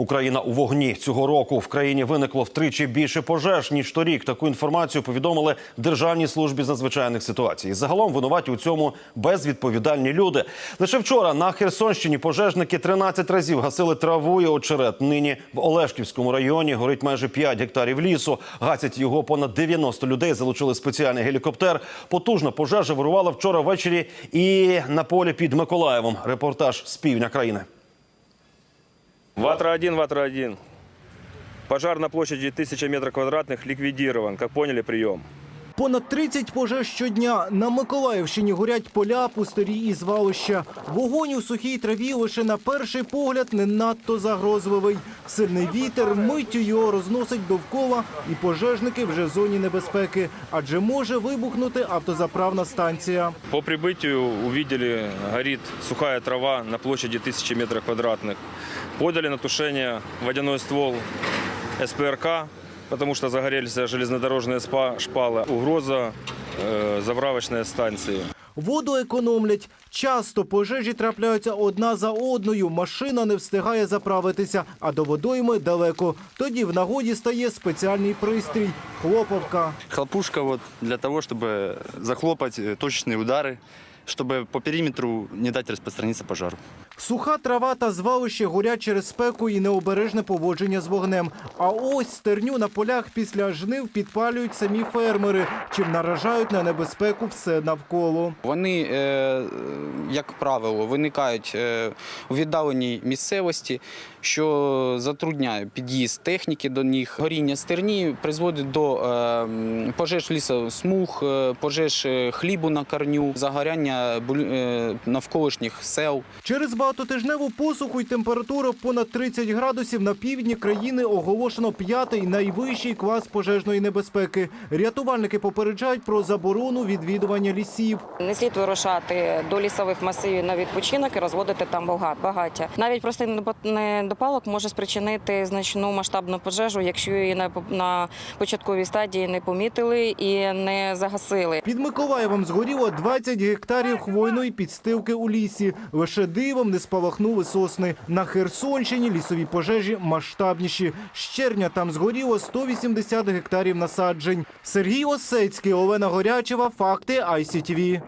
Україна у вогні цього року в країні виникло втричі більше пожеж ніж торік. Таку інформацію повідомили Державній службі з надзвичайних ситуацій. Загалом винуваті у цьому безвідповідальні люди. Лише вчора на Херсонщині пожежники 13 разів гасили траву і очерет. Нині в Олешківському районі горить майже 5 гектарів лісу. Гасять його понад 90 людей. Залучили спеціальний гелікоптер. Потужна пожежа вирувала вчора ввечері і на полі під Миколаєвом. Репортаж з півдня країни. Ватра-1, Ватра-1. Пожар на площади 1000 метров квадратных ликвидирован. Как поняли, прием. Понад 30 пожеж щодня. На Миколаївщині горять поля, пустирі і звалища. Вогонь у сухій траві лише на перший погляд не надто загрозливий. Сильний вітер миттю його розносить довкола, і пожежники вже в зоні небезпеки, адже може вибухнути автозаправна станція. По прибытию увидели, горит сухая трава на площади 1000 метров квадратных. Подали на тушение водяной ствол СПРК, потому что загорелись железнодорожные спа- шпалы. Угроза э, заправочной станции. Воду економлять. Часто пожежі трапляються одна за одною. Машина не встигає заправитися, а до водойми далеко. Тоді в нагоді стає спеціальний пристрій хлоповка. Хлопушка вот для того, чтобы захлопать э, точечные чтобы по периметру не дать распространиться пожару. Суха трава та звалище горять через спеку і необережне поводження з вогнем. А ось стерню на полях після жнив підпалюють самі фермери, чим наражають на небезпеку все навколо. Вони, е, як правило, виникають е, у віддаленій місцевості, що затрудняє під'їзд техніки до них. Горіння стерні призводить до е, пожеж лісосмуг, пожеж хлібу на корню, загоряння буль- е, навколишніх сел. Через багатотижневу посуху й температуру понад 30 градусів на півдні країни оголошено п'ятий найвищий клас пожежної небезпеки. Рятувальники попереджають про заборону відвідування лісів. Не слід вирушати до лісових масивів на відпочинок і розводити там багаття. Навіть простий недопа- недопалок може спричинити значну масштабну пожежу, якщо її на, на початковій стадії не помітили і не загасили. Під Миколаєвом згоріло 20 гектарів хвойної підстилки у лісі. Лише дивом не спалахнули сосни. На Херсонщині лісові пожежі масштабніші. З червня там згоріло 180 гектарів насаджень. Сергій Осецький, Олена Горячева. Факти ICTV.